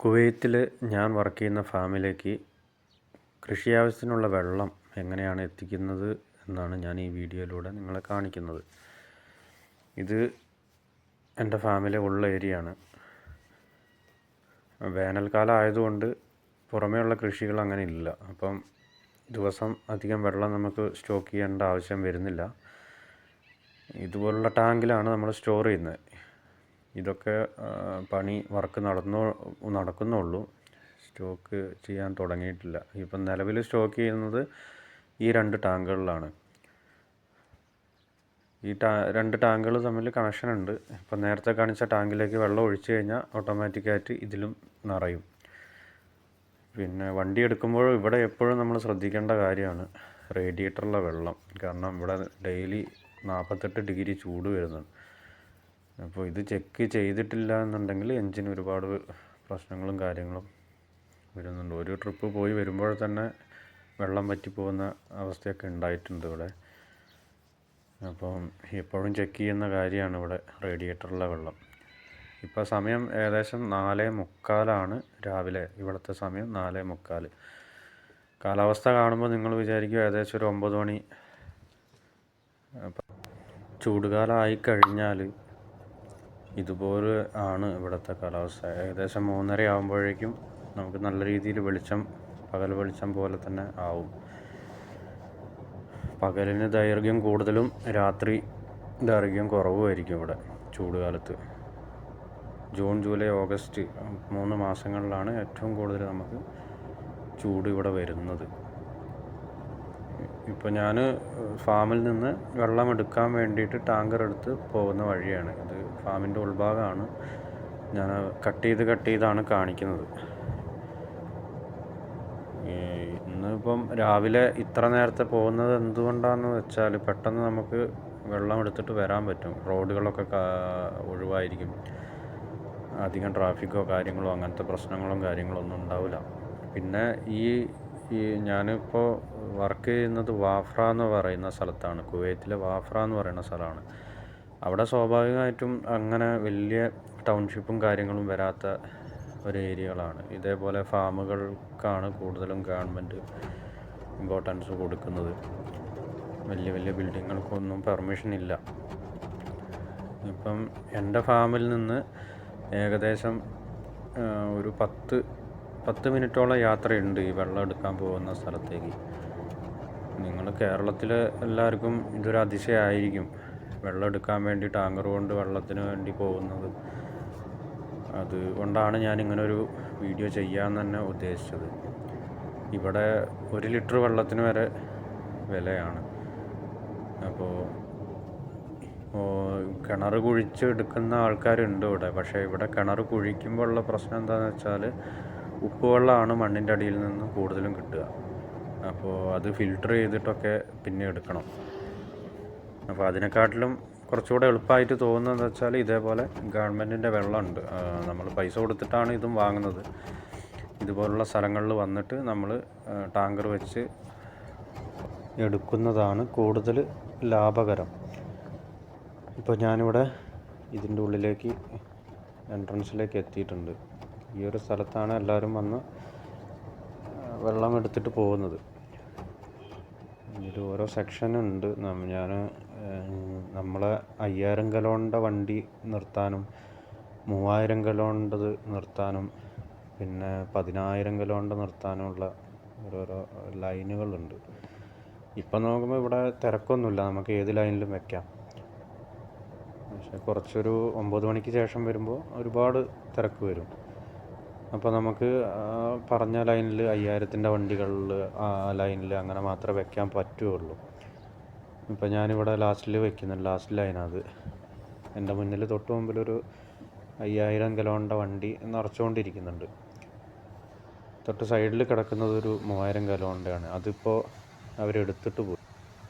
കുവൈത്തിൽ ഞാൻ വർക്ക് ചെയ്യുന്ന ഫാമിലേക്ക് കൃഷി ആവശ്യത്തിനുള്ള വെള്ളം എങ്ങനെയാണ് എത്തിക്കുന്നത് എന്നാണ് ഞാൻ ഈ വീഡിയോയിലൂടെ നിങ്ങളെ കാണിക്കുന്നത്. ഇത് എന്റെ ഫാമിലെ ഉള്ള ഏരിയ ആണ് വേനൽക്കാലം ആയതുകൊണ്ട് പുറമേയുള്ള കൃഷികൾ അങ്ങനെ ഇല്ല. അപ്പം ദിവസം അധികം വെള്ളം നമുക്ക് സ്റ്റോക്ക് ചെയ്യേണ്ട ആവശ്യം വരുന്നില്ല. ഇതുപോലുള്ള ടാങ്കിലാണ് നമ്മൾ സ്റ്റോർ ചെയ്യുന്നത്. ഇതൊക്കെ പണി വർക്ക് നടന്നു നടക്കുന്നുള്ളൂ. സ്റ്റോക്ക് ചെയ്യാൻ തുടങ്ങിയിട്ടില്ല. ഇപ്പം നിലവിൽ സ്റ്റോക്ക് ചെയ്യുന്നത് ഈ രണ്ട് ടാങ്കുകളിലാണ്. ഈ ടാ രണ്ട് ടാങ്കുകൾ തമ്മിൽ കണക്ഷൻ ഉണ്ട്. ഇപ്പം നേരത്തെ കാണിച്ച ടാങ്കിലേക്ക് വെള്ളം ഒഴിച്ചു കഴിഞ്ഞാൽ ഓട്ടോമാറ്റിക്കായിട്ട് ഇതിലും നിറയും. പിന്നെ വണ്ടി എടുക്കുമ്പോൾ ഇവിടെ എപ്പോഴും നമ്മൾ ശ്രദ്ധിക്കേണ്ട കാര്യമാണ് റേഡിയേറ്ററിലെ വെള്ളം. കാരണം ഇവിടെ ഡെയിലി നാൽപ്പത്തെട്ട് ഡിഗ്രി ചൂട് വരുന്നുണ്ട്. അപ്പോൾ ഇത് ചെക്ക് ചെയ്തിട്ടില്ല എന്നുണ്ടെങ്കിൽ എൻജിന് ഒരുപാട് പ്രശ്നങ്ങളും കാര്യങ്ങളും വരുന്നുണ്ട്. ഒരു ട്രിപ്പ് പോയി വരുമ്പോൾ തന്നെ വെള്ളം വറ്റിപ്പോകുന്ന അവസ്ഥയൊക്കെ ഉണ്ടായിട്ടുണ്ട് ഇവിടെ. അപ്പം എപ്പോഴും ചെക്ക് ചെയ്യുന്ന കാര്യമാണ് ഇവിടെ റേഡിയേറ്ററിലെ വെള്ളം. ഇപ്പോൾ സമയം ഏകദേശം നാല് മുക്കാലാണ് രാവിലെ. ഇവിടുത്തെ സമയം നാല് മുക്കാൽ. കാലാവസ്ഥ കാണുമ്പോൾ നിങ്ങൾ വിചാരിക്കും ഏകദേശം ഒരു ഒമ്പത് മണി. ചൂടുകാലമായി കഴിഞ്ഞാൽ ഇതുപോലെ ആണ് ഇവിടുത്തെ കാലാവസ്ഥ. ഏകദേശം മൂന്നര ആകുമ്പോഴേക്കും നമുക്ക് നല്ല രീതിയിൽ വെളിച്ചം പകൽ വെളിച്ചം പോലെ തന്നെ ആവും. പകലിന് ദൈർഘ്യം കൂടുതലും രാത്രി ദൈർഘ്യം കുറവുമായിരിക്കും ഇവിടെ ചൂട് കാലത്ത് ജൂൺ ജൂലൈ ഓഗസ്റ്റ് മൂന്ന് മാസങ്ങളിലാണ് ഏറ്റവും കൂടുതൽ നമുക്ക് ചൂട് ഇവിടെ വരുന്നത്. ഇപ്പോൾ ഞാൻ ഫാമിൽ നിന്ന് വെള്ളം എടുക്കാൻ വേണ്ടിയിട്ട് ടാങ്കർ എടുത്ത് പോകുന്ന വഴിയാണ്. അത് ഫാമിന്റെ ഉൾഭാഗമാണ്. ഞാൻ കട്ട് ചെയ്ത് കട്ട് ചെയ്താണ് കാണിക്കുന്നത്. ഇന്നിപ്പം രാവിലെ ഇത്ര നേരത്തെ പോകുന്നത് എന്തുകൊണ്ടാണെന്ന് വെച്ചാൽ പെട്ടെന്ന് നമുക്ക് വെള്ളം എടുത്തിട്ട് വരാൻ പറ്റും. റോഡുകളൊക്കെ ഒഴിവായിരിക്കും. അധികം ട്രാഫിക്കോ കാര്യങ്ങളോ അങ്ങനത്തെ പ്രശ്നങ്ങളും കാര്യങ്ങളൊന്നും ഉണ്ടാവില്ല. പിന്നെ ഈ ഈ ഞാനിപ്പോൾ വർക്ക് ചെയ്യുന്നത് വാഫ്ര എന്ന് പറയുന്ന സ്ഥലത്താണ്. കുവൈത്തിലെ വാഫ്ര എന്ന് പറയുന്ന സ്ഥലമാണ്. അവിടെ സ്വാഭാവികമായിട്ടും അങ്ങനെ വലിയ ടൗൺഷിപ്പും കാര്യങ്ങളും വരാത്ത ഒരു ഏരിയകളാണ് ഇതേപോലെ ഫാമുകൾക്കാണ് കൂടുതലും ഗവൺമെന്റ് ഇമ്പോർട്ടൻസ് കൊടുക്കുന്നത്. വലിയ വലിയ ബിൽഡിങ്ങുകൾക്കൊന്നും പെർമിഷൻ ഇല്ല. ഇപ്പം എന്റെ ഫാമിൽ നിന്ന് ഏകദേശം ഒരു പത്ത് പത്ത് മിനിറ്റോളം യാത്രയുണ്ട് ഈ വെള്ളം എടുക്കാൻ പോകുന്ന സ്ഥലത്തേക്ക്. നിങ്ങൾ കേരളത്തിൽ എല്ലാവർക്കും ഇതൊരു അതിശയമായിരിക്കും വെള്ളം എടുക്കാൻ വേണ്ടി ടാങ്കർ കൊണ്ട് വെള്ളത്തിന് വേണ്ടി പോകുന്നത്. അതുകൊണ്ടാണ് ഞാൻ ഇങ്ങനെ ഒരു വീഡിയോ ചെയ്യാൻ തന്നെ ഉദ്ദേശിച്ചത്. ഇവിടെ ഒരു ലിറ്റർ വെള്ളത്തിന് വരെ വിലയാണ്. അപ്പോൾ കിണർ കുഴിച്ച് എടുക്കുന്ന ആൾക്കാരുണ്ട് ഇവിടെ. പക്ഷേ ഇവിടെ കിണർ കുഴിക്കുമ്പോഴുള്ള പ്രശ്നം എന്താണെന്ന് വെച്ചാൽ ഉപ്പുവെള്ളമാണ് മണ്ണിന്റെ അടിയിൽ നിന്ന് കൂടുതലും കിട്ടുക. അപ്പോൾ അത് ഫിൽട്ടർ ചെയ്തിട്ടൊക്കെ പിന്നെ എടുക്കണം. അപ്പോൾ അതിനെക്കാട്ടിലും കുറച്ചുകൂടെ എളുപ്പമായിട്ട് തോന്നുന്നത് വെച്ചാൽ ഇതേപോലെ ഗവൺമെന്റിന്റെ വെള്ളമുണ്ട്. നമ്മൾ പൈസ കൊടുത്തിട്ടാണ് ഇതും വാങ്ങുന്നത്. ഇതുപോലുള്ള സ്ഥലങ്ങളിൽ വന്നിട്ട് നമ്മൾ ടാങ്കർ വെച്ച് എടുക്കുന്നതാണ് കൂടുതൽ ലാഭകരം. ഇപ്പോൾ ഞാനിവിടെ ഇതിന്റെ ഉള്ളിലേക്ക് എൻട്രൻസിലേക്ക് എത്തിയിട്ടുണ്ട്. ഈ ഒരു സ്ഥലത്താണ് എല്ലാവരും വന്ന് വെള്ളം എടുത്തിട്ട് പോകുന്നത്. ഇതിൽ ഓരോ സെക്ഷനുണ്ട് ഞാൻ നമ്മളെ അയ്യായിരം കലോണ്ട വണ്ടി നിർത്താനും മൂവായിരം കലോണ്ടത് നിർത്താനും പിന്നെ പതിനായിരം ഗലോണിന്റെ നിർത്താനുമുള്ള ഓരോരോ ലൈനുകളുണ്ട്. ഇപ്പം നോക്കുമ്പോൾ ഇവിടെ തിരക്കൊന്നുമില്ല. നമുക്ക് ഏത് ലൈനിലും വെക്കാം. പക്ഷെ കുറച്ചൊരു ഒമ്പത് മണിക്ക് ശേഷം വരുമ്പോൾ ഒരുപാട് തിരക്ക് വരും. അപ്പോൾ നമുക്ക് പറഞ്ഞ ലൈനിൽ അയ്യായിരത്തിന്റെ വണ്ടികളിൽ ആ ലൈനിൽ അങ്ങനെ മാത്രമേ വെക്കാൻ പറ്റുകയുള്ളൂ ഇപ്പോൾ ഞാനിവിടെ ലാസ്റ്റിൽ വെക്കുന്നുണ്ട് ലാസ്റ്റ് ലൈനത്. എന്റെ മുന്നിൽ തൊട്ട് മുമ്പിലൊരു അയ്യായിരം കിലോണ്ട വണ്ടി നിറച്ചുകൊണ്ടിരിക്കുന്നുണ്ട്. തൊട്ട് സൈഡിൽ കിടക്കുന്നത് ഒരു മൂവായിരം കിലോന്റെയാണ് അതിപ്പോൾ അവരെടുത്തിട്ട് പോയി.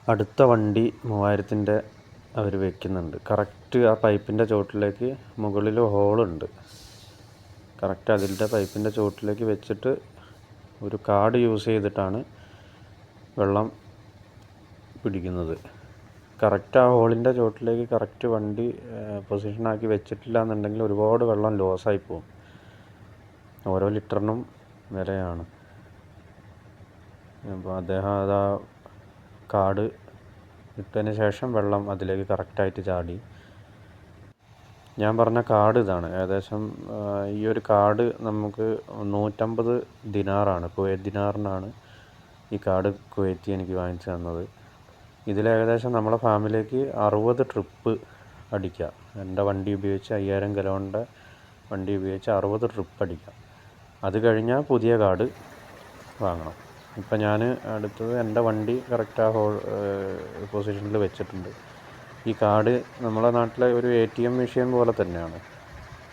അടുത്ത വണ്ടി മൂവായിരത്തിന്റെ അവർ വെക്കുന്നുണ്ട്. കറക്റ്റ് ആ പൈപ്പിന്റെ ചോട്ടിലേക്ക് മുകളിൽ ഹോളുണ്ട്. കറക്റ്റ് അതിന്റെ പൈപ്പിന്റെ ചുവട്ടിലേക്ക് വെച്ചിട്ട് ഒരു കാർഡ് യൂസ് ചെയ്തിട്ടാണ് വെള്ളം പിടിക്കുന്നത്. കറക്റ്റ് ആ ഹോളിന്റെ ചുവട്ടിലേക്ക് കറക്റ്റ് വണ്ടി പൊസിഷനാക്കി വെച്ചിട്ടില്ല എന്നുണ്ടെങ്കിൽ ഒരുപാട് വെള്ളം ലോസായി പോകും ഓരോ ലിറ്ററിനും വിലയാണ്. അപ്പോൾ അദ്ദേഹം അതാ കാർഡ് ഇട്ടതിന് ശേഷം വെള്ളം അതിലേക്ക് കറക്റ്റായിട്ട് ചാടി. ഞാൻ പറഞ്ഞ കാർഡ് ഇതാണ്. ഏകദേശം ഈ ഒരു കാർഡ് നമുക്ക് നൂറ്റമ്പത് ദിനാറാണ് കുവൈറ്റ് ദിനാറിനാണ് ഈ കാർഡ് കുവൈറ്റി എനിക്ക് വാങ്ങിച്ചു തന്നത്. ഇതിൽ ഏകദേശം നമ്മളെ ഫാമിലിക്ക് അറുപത് ട്രിപ്പ് അടിക്കാം എന്റെ വണ്ടി ഉപയോഗിച്ച് അയ്യായിരം കിലോന്റെ വണ്ടി ഉപയോഗിച്ച് അറുപത് ട്രിപ്പ് അടിക്കാം അത് കഴിഞ്ഞാൽ പുതിയ കാർഡ് വാങ്ങണം. ഇപ്പം ഞാൻ അടുത്തത് എന്റെ വണ്ടി കറക്റ്റ് ആ ഹോൾ പൊസിഷനിൽ വെച്ചിട്ടുണ്ട്. ഈ കാർഡ് നമ്മുടെ നാട്ടിലെ ഒരു എ ടി എം മെഷീൻ പോലെ തന്നെയാണ്.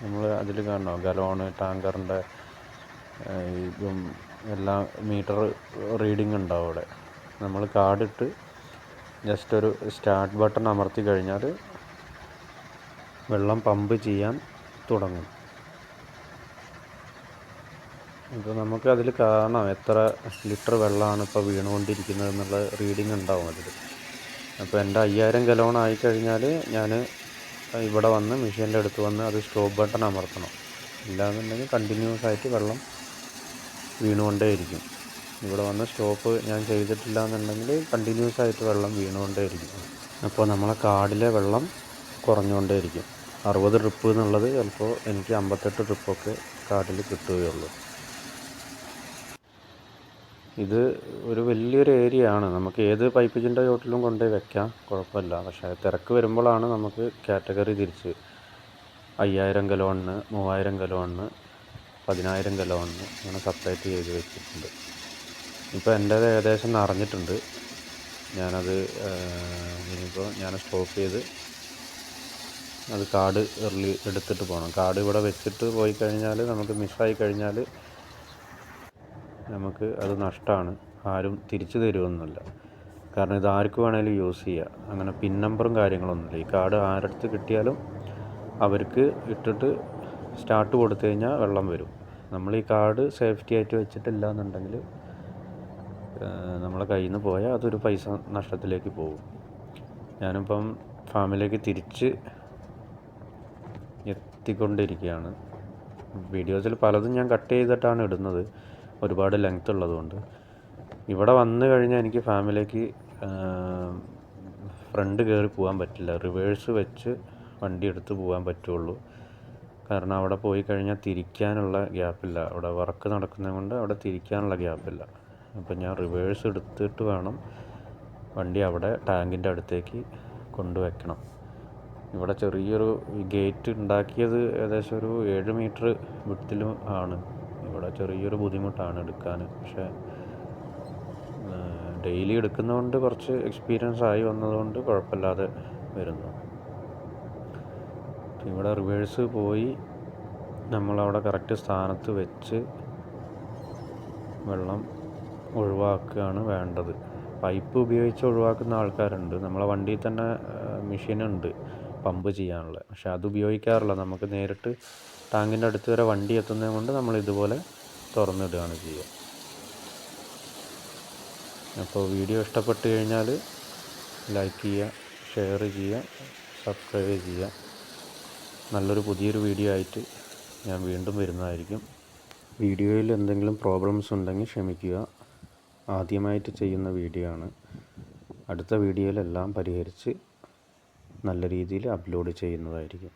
നമ്മൾ അതിൽ കാണണം ഗലോണ് ടാങ്കറിന്റെ ഇതും എല്ലാം മീറ്റർ റീഡിംഗ് ഉണ്ടാവും അവിടെ. നമ്മൾ കാർഡിട്ട് ജസ്റ്റ് ഒരു സ്റ്റാർട്ട് ബട്ടൺ അമർത്തി കഴിഞ്ഞാൽ വെള്ളം പമ്പ് ചെയ്യാൻ തുടങ്ങും. ഇപ്പോൾ നമുക്ക് അതിൽ കാണാം എത്ര ലിറ്റർ വെള്ളമാണ് ഇപ്പോൾ വീണുകൊണ്ടിരിക്കുന്നത് എന്നുള്ള റീഡിംഗ് ഉണ്ടാവും അതിൽ അപ്പോൾ എന്റെ അയ്യായിരം ഗലോൺ ആയിക്കഴിഞ്ഞാൽ ഞാൻ ഇവിടെ വന്ന് മെഷീന്റെ അടുത്ത് വന്ന് അത് സ്റ്റോപ്പ് ബട്ടൺ അമർത്തണം. ഇല്ലാന്നുണ്ടെങ്കിൽ കണ്ടിന്യൂസ് ആയിട്ട് വെള്ളം വീണുകൊണ്ടേയിരിക്കും. ഇവിടെ വന്ന് സ്റ്റോപ്പ് ഞാൻ ചെയ്തിട്ടില്ല എന്നുണ്ടെങ്കിൽ കണ്ടിന്യൂസ് ആയിട്ട് വെള്ളം വീണുകൊണ്ടേയിരിക്കും. അപ്പോൾ നമ്മളെ കാടിലെ വെള്ളം കുറഞ്ഞുകൊണ്ടേയിരിക്കും. അറുപത് ട്രിപ്പ് എന്നുള്ളത് ചിലപ്പോൾ എനിക്ക് അമ്പത്തെട്ട് ട്രിപ്പൊക്കെ കാട്ടിൽ കിട്ടുകയുള്ളൂ. ഇത് ഒരു വലിയൊരു ഏരിയ ആണ് നമുക്ക് ഏത് പൈപ്പിന്റെ ചോട്ടിലും കൊണ്ടുപോയി വെക്കാം. കുഴപ്പമില്ല. പക്ഷേ തിരക്ക് വരുമ്പോഴാണ് നമുക്ക് കാറ്റഗറി തിരിച്ച്. അയ്യായിരം ഗലോണിന് മൂവായിരം ഗലോണിന് പതിനായിരം ഗലോണിന് അങ്ങനെ സെപ്പറേറ്റ് ചെയ്ത് വെച്ചിട്ടുണ്ട്. ഇപ്പോൾ എന്റേത് ഏകദേശം നിറഞ്ഞിട്ടുണ്ട്. ഞാനത് ഇനിയിപ്പോൾ ഞാൻ സ്റ്റോപ്പ് ചെയ്ത് അത് കാർഡ് എർലി എടുത്തിട്ട് പോകണം. കാർഡ് ഇവിടെ വെച്ചിട്ട് പോയി കഴിഞ്ഞാൽ നമുക്ക് മിസ്സായി കഴിഞ്ഞാൽ നമുക്ക് അത് നഷ്ടമാണ് ആരും തിരിച്ചു തരുമൊന്നുമില്ല കാരണം ഇത് ആർക്ക് വേണേലും യൂസ് ചെയ്യാം. അങ്ങനെ പിൻ നമ്പറും കാര്യങ്ങളൊന്നുമില്ല. ഈ കാർഡ് ആരടുത്ത് കിട്ടിയാലും അവർക്ക് ഇട്ടിട്ട് സ്റ്റാർട്ട് കൊടുത്തു കഴിഞ്ഞാൽ വെള്ളം വരും. നമ്മൾ ഈ കാർഡ് സേഫ്റ്റി ആയിട്ട് വെച്ചിട്ടില്ല എന്നുണ്ടെങ്കിൽ നമ്മളെ കയ്യിൽ നിന്ന് പോയാൽ അതൊരു പൈസ നഷ്ടത്തിലേക്ക് പോകും. ഞാനിപ്പം ഫാമിലേക്ക് തിരിച്ച് എത്തിക്കൊണ്ടിരിക്കുകയാണ്. വീഡിയോസിൽ പലതും ഞാൻ കട്ട് ചെയ്തിട്ടാണ് ഇടുന്നത്. ഒരുപാട് ലെങ്ത് ഉള്ളതുകൊണ്ട്. ഇവിടെ വന്നു കഴിഞ്ഞാൽ എനിക്ക് ഫാമിലിക്ക് ഫ്രണ്ട് കയറി പോകാൻ പറ്റില്ല. റിവേഴ്സ് വെച്ച് വണ്ടി എടുത്ത് പോകാൻ പറ്റുള്ളൂ. കാരണം അവിടെ പോയി കഴിഞ്ഞാൽ തിരിക്കാനുള്ള ഗ്യാപ്പില്ല അവിടെ വർക്ക് നടക്കുന്നത് കൊണ്ട് അവിടെ തിരിക്കാനുള്ള ഗ്യാപ്പില്ല അപ്പം ഞാൻ റിവേഴ്സ് എടുത്തിട്ട് വേണം വണ്ടി അവിടെ ടാങ്കിന്റെ അടുത്തേക്ക് കൊണ്ടുവയ്ക്കണം ഇവിടെ ചെറിയൊരു ഗേറ്റ് ഉണ്ടാക്കിയത് ഏകദേശം ഒരു ഏഴ് മീറ്റർ വിട്ടിലും ആണ്. ഇവിടെ ചെറിയൊരു ബുദ്ധിമുട്ടാണ് എടുക്കാൻ. പക്ഷേ ഡെയിലി എടുക്കുന്നതുകൊണ്ട് കുറച്ച് എക്സ്പീരിയൻസ് ആയി വന്നതുകൊണ്ട് കുഴപ്പമില്ലാതെ വരുന്നു. ഇവിടെ റിവേഴ്സ് പോയി. നമ്മളവിടെ കറക്റ്റ് സ്ഥാനത്ത് വെച്ച് വെള്ളം ഒഴിവാക്കുകയാണ് വേണ്ടത്. പൈപ്പ് ഉപയോഗിച്ച് ഒഴിവാക്കുന്ന ആൾക്കാരുണ്ട്. നമ്മളെ വണ്ടിയിൽ തന്നെ മെഷീനുണ്ട് പമ്പ് ചെയ്യാനുള്ളത്. പക്ഷെ അത് ഉപയോഗിക്കാറില്ല. നമുക്ക് നേരിട്ട് ടാങ്കിന്റെ അടുത്ത് വരെ വണ്ടി എത്തുന്നത് കൊണ്ട് നമ്മൾ ഇതുപോലെ തുറന്നിടുകയാണ് ചെയ്യുക. അപ്പോൾ വീഡിയോ ഇഷ്ടപ്പെട്ട് കഴിഞ്ഞാൽ ലൈക്ക് ചെയ്യുക ഷെയർ ചെയ്യുക സബ്സ്ക്രൈബ് ചെയ്യുക. നല്ലൊരു പുതിയൊരു വീഡിയോ ആയിട്ട് ഞാൻ വീണ്ടും വരുന്നതായിരിക്കും. വീഡിയോയിൽ എന്തെങ്കിലും പ്രോബ്ലംസ് ഉണ്ടെങ്കിൽ ക്ഷമിക്കുക. ആദ്യമായിട്ട് ചെയ്യുന്ന വീഡിയോ ആണ്. അടുത്ത വീഡിയോയിലെല്ലാം പരിഹരിച്ച് നല്ല രീതിയിൽ അപ്ലോഡ് ചെയ്യുന്നതായിരിക്കും